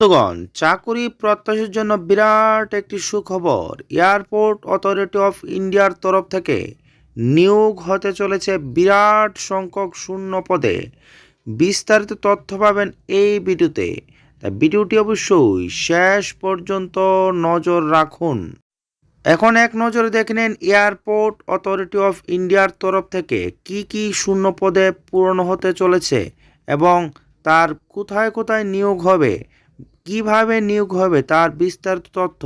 বন্ধুগণ, চাকুরি প্রত্যাশীর জন্য বিরাট একটি সুখবর। এয়ারপোর্ট অথরিটি অফ ইন্ডিয়ার তরফ থেকে নিয়োগ হতে চলেছে বিরাট সংখ্যক শূন্য পদে। বিস্তারিত তথ্য পাবেন এই ভিডিওতে। তাই ভিডিওটি অবশ্যই শেষ পর্যন্ত নজর রাখুন। এখন এক নজরে দেখে নিন এয়ারপোর্ট অথরিটি অফ ইন্ডিয়ার তরফ থেকে কি কি শূন্য পদে পূরণ হতে চলেছে এবং তার কোথায় কোথায় নিয়োগ হবে কীভাবে নিয়োগ হবে তার বিস্তারিত তথ্য?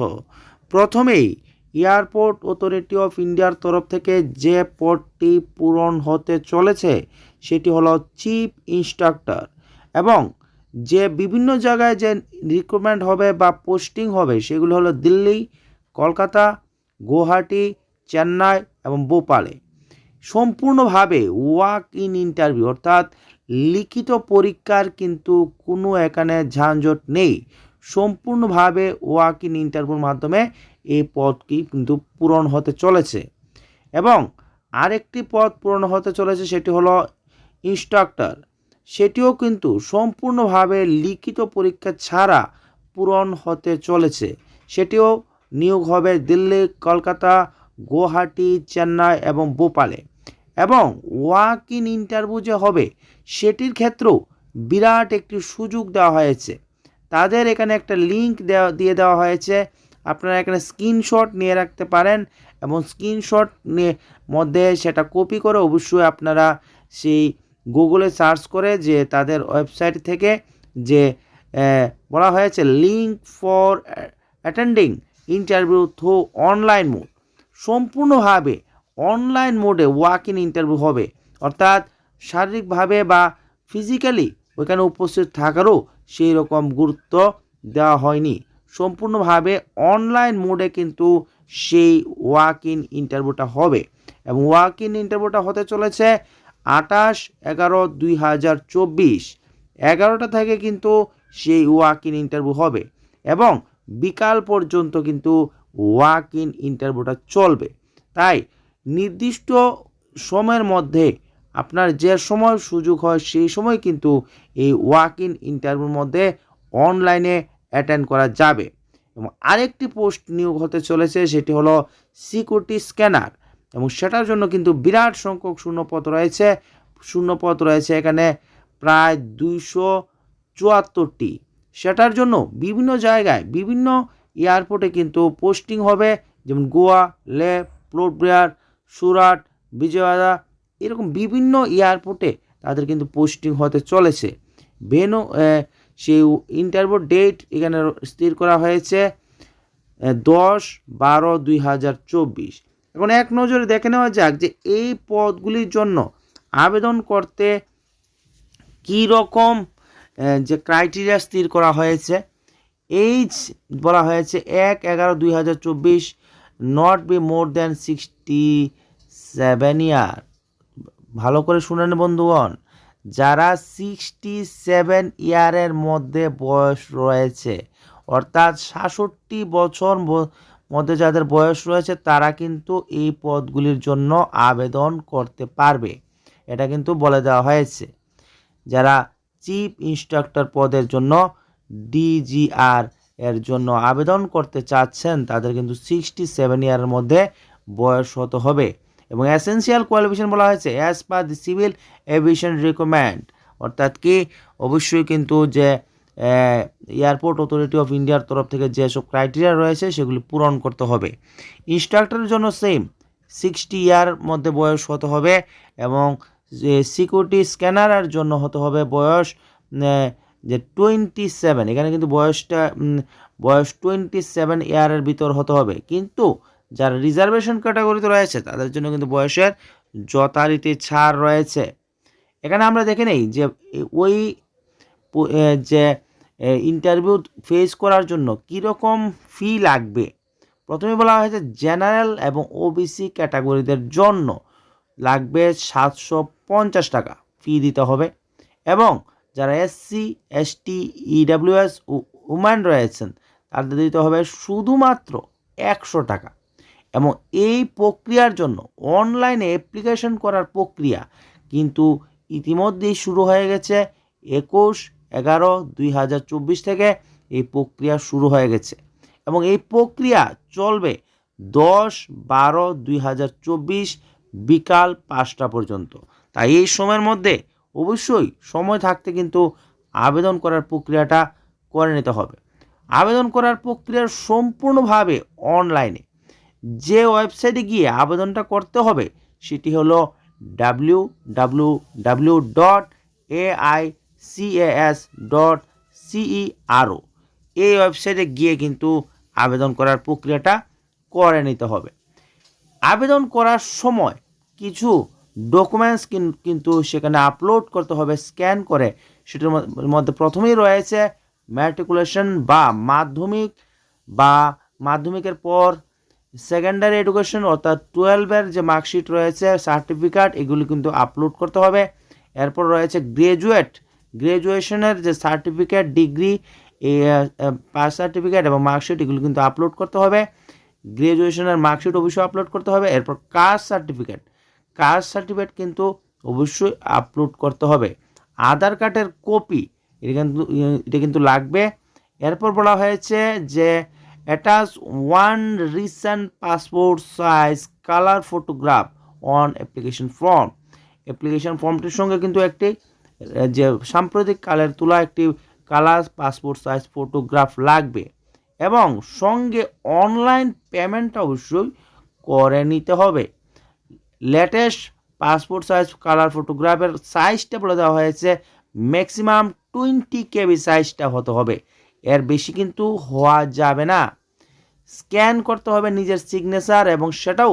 প্রথমেই, এয়ারপোর্ট অথরিটি অফ ইন্ডিয়ার তরফ থেকে যে পদটি পূরণ হতে চলেছে, সেটি হলো চিফ ইনস্ট্রাক্টর এবং যে বিভিন্ন জায়গায় যে রিক্রুটমেন্ট হবে বা পোস্টিং হবে, সেগুলো হলো দিল্লি, কলকাতা, গুয়াহাটি, চেন্নাই এবং ভোপালে। সম্পূর্ণভাবে ওয়াক ইন ইন্টারভিউ, অর্থাৎ লিখিত পরীক্ষার কিন্তু কোনো এখানে ঝাঁঝট নেই। সম্পূর্ণভাবে ওয়াক ইন ইন্টারভিউর মাধ্যমে এই পদটি কিন্তু পূরণ হতে চলেছে। এবং আরেকটি পদ পূরণ হতে চলেছে সেটি হলো ইনস্ট্রাক্টর। সেটিও কিন্তু সম্পূর্ণভাবে লিখিত পরীক্ষা ছাড়া পূরণ হতে চলেছে। সেটিও নিয়োগ হবে দিল্লি, কলকাতা, গুয়াহাটি, চেন্নাই এবং ভোপালে। এবং ওয়াক ইন ইন্টারভিউ যে হবে, সেটির ক্ষেত্রেও বিরাট একটি সুযোগ দেওয়া হয়েছে। তাদের এখানে একটা লিঙ্ক দেওয়া, দিয়ে দেওয়া হয়েছে। আপনারা এখানে স্ক্রিনশট নিয়ে রাখতে পারেন এবং স্ক্রিনশট নিয়ে মধ্যে সেটা কপি করে অবশ্যই আপনারা সেই গুগলে সার্চ করে যে তাদের ওয়েবসাইট থেকে যে বলা হয়েছে link for attending interview through online mode. সম্পূর্ণভাবে অনলাইন মোডে ওয়াক ইন ইন্টারভিউ হবে। অর্থাৎ শারীরিকভাবে বা ফিজিক্যালি ওইখানে উপস্থিত থাকারও সেই রকম গুরুত্ব দেওয়া হয়নি। সম্পূর্ণভাবে অনলাইন মোডে কিন্তু সেই ওয়াক ইন ইন্টারভিউটা হবে এবং ওয়াক ইন ইন্টারভিউটা হতে চলেছে আঠাশ এগারো দুই হাজার চব্বিশ। এগারোটা থেকে কিন্তু সেই ওয়াক ইন ইন্টারভিউ হবে এবং বিকাল পর্যন্ত কিন্তু ওয়াক ইন ইন্টারভিউটা চলবে। তাই নির্দিষ্ট সময়ের মধ্যে আপনার যে সময় সুযোগ হয় সেই সময় কিন্তু এই ওয়াক ইন ইন্টারভিউর মধ্যে অনলাইনে অ্যাটেন্ড করা যাবে। এবং আরেকটি পোস্ট নিয়োগ হতে চলেছে, সেটি হলো সিকিউরিটি স্ক্যানার। এবং সেটার জন্য কিন্তু বিরাট সংখ্যক শূন্যপদ রয়েছে। শূন্যপদ রয়েছে এখানে প্রায় দুইশো চুয়াত্তরটি। সেটার জন্য বিভিন্ন জায়গায়, বিভিন্ন এয়ারপোর্টে কিন্তু পোস্টিং হবে। যেমন গোয়া, লে, পোর্ট সুরাট বিজয়ওয়াড়া এরকম বিভিন্ন এয়ারপোর্টে তাদের কিন্তু পোস্টিং হতে চলেছে। ভেনু সেই ইন্টারভিউ ডেট এখানে স্থির করা হয়েছে দশ বারো দুই হাজার চব্বিশ। এখন এক নজরে দেখে নেওয়া যাক যে এই পদগুলির জন্য আবেদন করতে কী রকম যে ক্রাইটেরিয়া স্থির করা হয়েছে। এইজ বলা হয়েছে এক এগারো দুই হাজার চব্বিশ not be more than sixty seven year ভালো করে শুনেন বন্ধুগণ, যারা সিক্সটি সেভেন ইয়ারের মধ্যে বয়স রয়েছে, অর্থাৎ সাতষট্টি বছর মধ্যে যাদের বয়স রয়েছে, তারা কিন্তু এই পদগুলির জন্য আবেদন করতে পারবে। এটা কিন্তু বলে দেওয়া হয়েছে। যারা চিফ ইনস্ট্রাক্টর পদের জন্য ডিজিআর এর জন্য আবেদন করতে চাচ্ছেন, তাদের কিন্তু সিক্সটি সেভেন ইয়ারের মধ্যে বয়স হতে হবে। এবং এসেন্সিয়াল কোয়ালিফিকেশন বলা হয়েছে as per the civil aviation recommend অর্থাৎ কি, অবশ্যই কিন্তু যে এয়ারপোর্ট অথরিটি অফ ইন্ডিয়ার তরফ থেকে যেসব ক্রাইটেরিয়া রয়েছে, সেগুলি পূরণ করতে হবে। ইনস্ট্রাক্টরের জন্য সেম সিক্সটি ইয়ার মধ্যে বয়স হতে হবে এবং সিকিউরিটি স্ক্যানারের জন্য হতে হবে বয়স যে টোয়েন্টি সেভেন এখানে কিন্তু বয়সটা বয়স টোয়েন্টি সেভেন ইয়ারের ভিতর হতে হবে। কিন্তু যারা রিজার্ভেশন ক্যাটাগরিতে রয়েছে, তাদের জন্য কিন্তু বয়সের যথারীতি ছাড় রয়েছে। এখানে আমরা দেখে নেই যে, ওই যে ইন্টারভিউ ফেস করার জন্য কীরকম ফি লাগবে? প্রথমে বলা হয়েছে জেনারেল এবং ওবিসি ক্যাটাগরিদের জন্য লাগবে সাতশো পঞ্চাশ টাকা ফি দিতে হবে। এবং যারা এসসি এসটি ইডাব্লিউএস ও উম্যান রয়েছেন, তাদের দিতে হবে শুধুমাত্র একশো টাকা। এবং এই প্রক্রিয়ার জন্য অনলাইনে অ্যাপ্লিকেশন করার প্রক্রিয়া কিন্তু ইতিমধ্যেই শুরু হয়ে গেছে। একুশ, এগারো, দুই হাজার চব্বিশ থেকে এই প্রক্রিয়া শুরু হয়ে গেছে। এবং এই প্রক্রিয়া চলবে দশ, বারো, দুই হাজার চব্বিশ বিকাল পাঁচটা পর্যন্ত। তাই এই সময়ের মধ্যে অবশ্যই সময় থাকতে কিন্তু আবেদন করার প্রক্রিয়াটা করে নিতে হবে। আবেদন করার প্রক্রিয়া সম্পূর্ণভাবে অনলাইনে। যে ওয়েবসাইটে গিয়ে আবেদনটা করতে হবে, সেটি হলো W W W dot A I dot C E R O এই ওয়েবসাইটে গিয়ে কিন্তু আবেদন করার প্রক্রিয়াটা করে নিতে হবে। আবেদন করার সময় কিছু ডকুমেন্টস কিন্তু সেখানে আপলোড করতে হবে স্ক্যান করে। সেটার মধ্যে- প্রথমেই রয়েছে ম্যাট্রিকুলেশন বা মাধ্যমিক বা মাধ্যমিকের পর সেকেন্ডারি এডুকেশন অর্থাৎ টুয়েলভের যে মার্কশিট রয়েছে সার্টিফিকেট এগুলি কিন্তু আপলোড করতে হবে। এরপর রয়েছে গ্রাজুয়েট গ্রাজুয়েশনের যে সার্টিফিকেট ডিগ্রি পাস সার্টিফিকেট এবং মার্কশিট এগুলো কিন্তু আপলোড করতে হবে। গ্রাজুয়েশনের মার্কশিট অবশ্যই আপলোড করতে হবে। এরপর কাস্ট সার্টিফিকেট কাস্ট সার্টিফিকেট কিন্তু অবশ্যই আপলোড করতে হবে। আধার কার্ডের কপি এটা কিন্তু এটা কিন্তু লাগবে। এরপর বলা হয়েছে যে attach one recent passport size colour photograph on application form application ফর্মটির সঙ্গে কিন্তু একটি, যে সাম্প্রতিক কালের তোলা একটি কালার পাসপোর্ট সাইজ ফটোগ্রাফ লাগবে। এবং সঙ্গে অনলাইন পেমেন্টটা অবশ্যই করে নিতে হবে। লেটেস্ট পাসপোর্ট সাইজ কালার ফটোগ্রাফের সাইজটা বলে দেওয়া হয়েছে। ম্যাক্সিমাম টোয়েন্টি কেবি সাইজটা হতে হবে। এর বেশি কিন্তু হওয়া যাবে না। স্ক্যান করতে হবে নিজের সিগনেচার এবং সেটাও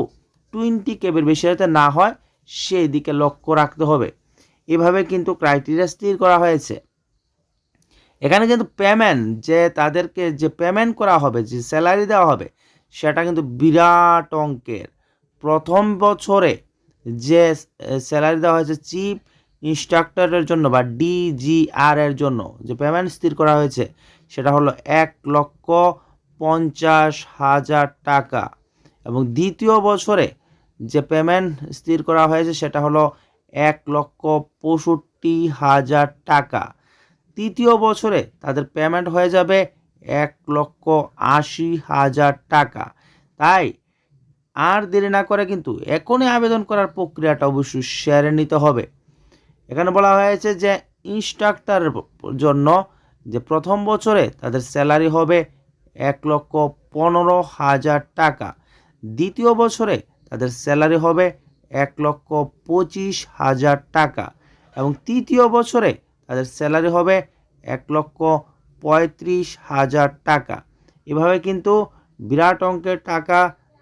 টোয়েন্টি কেবির বেশি যাতে না হয়, সেই দিকে লক্ষ্য রাখতে হবে। এভাবে কিন্তু ক্রাইটেরিয়া স্থির করা হয়েছে। এখানে কিন্তু পেমেন্ট যে তাদেরকে যে পেমেন্ট করা হবে, যে স্যালারি দেওয়া হবে, সেটা কিন্তু বিরাট অঙ্কের। প্রথম বছরে যে স্যালারি দেওয়া হয়েছে চিফ ইনস্ট্রাক্টরের জন্য বা ডিজিআর এর জন্য, যে পেমেন্ট স্থির করা হয়েছে, সেটা হলো এক লক্ষ পঞ্চাশ হাজার টাকা। এবং দ্বিতীয় বছরে যে পেমেন্ট স্থির করা হয়েছে, সেটা হলো এক লক্ষ পঁয়ষট্টি হাজার টাকা। তৃতীয় বছরে তাদের পেমেন্ট হয়ে যাবে এক লক্ষ আশি হাজার টাকা। তাই আর দেরি না করে কিন্তু এখনই আবেদন করার প্রক্রিয়াটা অবশ্যই সেরে নিতে হবে। এখানে বলা হয়েছে যে ইনস্ট্রাক্টরের জন্য যে প্রথম বছরে তাদের স্যালারি হবে এক লক্ষ পনেরো হাজার টাকা, দ্বিতীয় বছরে তাদের স্যালারি হবে এক লক্ষ পঁচিশ হাজার টাকা এবং তৃতীয় বছরে তাদের স্যালারি হবে এক লক্ষ পঁয়ত্রিশ হাজার টাকা। এভাবে কিন্তু বিরাট অঙ্কের টাকা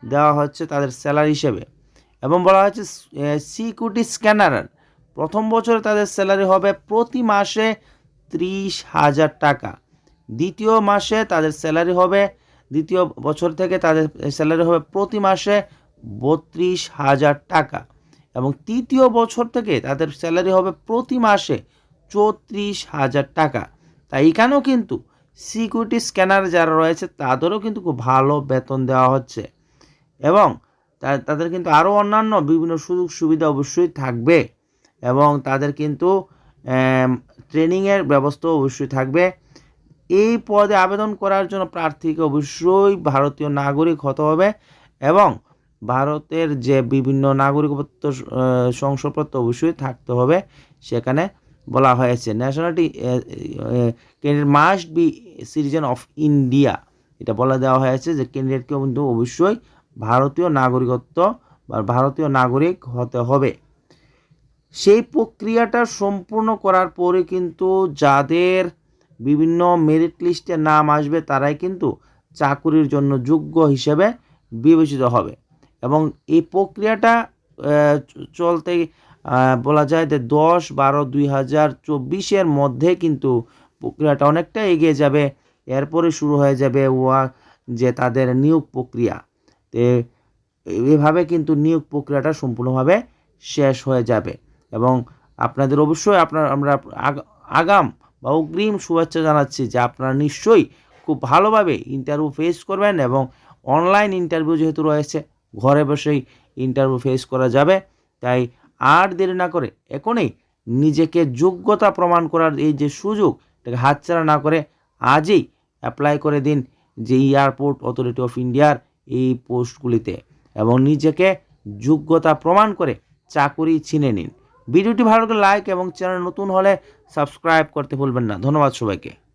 দেওয়া হচ্ছে তাদের স্যালারি হিসেবে। এবং বলা হয়েছে সিকিউরিটি স্ক্যানার, প্রথম বছরে তাদের স্যালারি হবে প্রতি মাসে ত্রিশ হাজার টাকা। দ্বিতীয় মাসে তাদের স্যালারি হবে, দ্বিতীয় বছর থেকে তাদের স্যালারি হবে প্রতি মাসে বত্রিশ হাজার টাকা। এবং তৃতীয় বছর থেকে তাদের স্যালারি হবে প্রতি মাসে চৌত্রিশ হাজার টাকা। তাই এখানেও কিন্তু সিকিউরিটি স্ক্যানার যারা রয়েছে, তাদেরও কিন্তু খুব ভালো বেতন দেওয়া হচ্ছে। এবং তাদের কিন্তু আরও অন্যান্য বিভিন্ন সুযোগ সুবিধা অবশ্যই থাকবে এবং তাদের কিন্তু ট্রেনিংয়ের ব্যবস্থা অবশ্যই থাকবে। এই পদে আবেদন করার জন্য প্রার্থীকে অবশ্যই ভারতীয় নাগরিক হতে হবে এবং ভারতের যে বিভিন্ন নাগরিকত্ব শংসাপত্র অবশ্যই থাকতে হবে। সেখানে বলা হয়েছে nationality candidate must be citizen of India এটা বলা দেওয়া হয়েছে যে ক্যান্ডিডেটকে কিন্তু অবশ্যই ভারতীয় নাগরিকত্ব বা ভারতীয় নাগরিক হতে হবে। সেই প্রক্রিয়াটা সম্পূর্ণ করার পরে কিন্তু যাদের বিভিন্ন মেরিট লিস্টে নাম আসবে, তারাই কিন্তু চাকুরির জন্য যোগ্য হিসেবে বিবেচিত হবে। এবং এই প্রক্রিয়াটা চলতে বলা যায় যে দশ বারো দুই হাজার চব্বিশের মধ্যে কিন্তু প্রক্রিয়াটা অনেকটা এগিয়ে যাবে। এরপরে শুরু হয়ে যাবে ওয়া, যে তাদের নিয়োগ প্রক্রিয়া। এভাবে কিন্তু নিয়োগ প্রক্রিয়াটা সম্পূর্ণভাবে শেষ হয়ে যাবে। এবং আপনাদের অবশ্যই আপনার, আমরা আগ- আগাম বা অগ্রিম শুভেচ্ছা জানাচ্ছি যে আপনারা নিশ্চয়ই খুব ভালোভাবে ইন্টারভিউ ফেস করবেন এবং অনলাইন ইন্টারভিউ যেহেতু রয়েছে, ঘরে বসেই ইন্টারভিউ ফেস করা যাবে। তাই আর দেরি না করে এখনই নিজেকে যোগ্যতা প্রমাণ করার এই যে সুযোগ, এটাকে হাতছাড়া না করে আজই অ্যাপ্লাই করে দিন যে এয়ারপোর্ট অথরিটি অফ ইন্ডিয়ার এই পোস্টগুলিতে এবং নিজেকে যোগ্যতা প্রমাণ করে চাকুরি ছিনে নিন। ভিডিওটি ভালো লাগলে লাইক এবং চ্যানেল নতুন হলে সাবস্ক্রাইব করতে ভুলবেন না। ধন্যবাদ সবাইকে।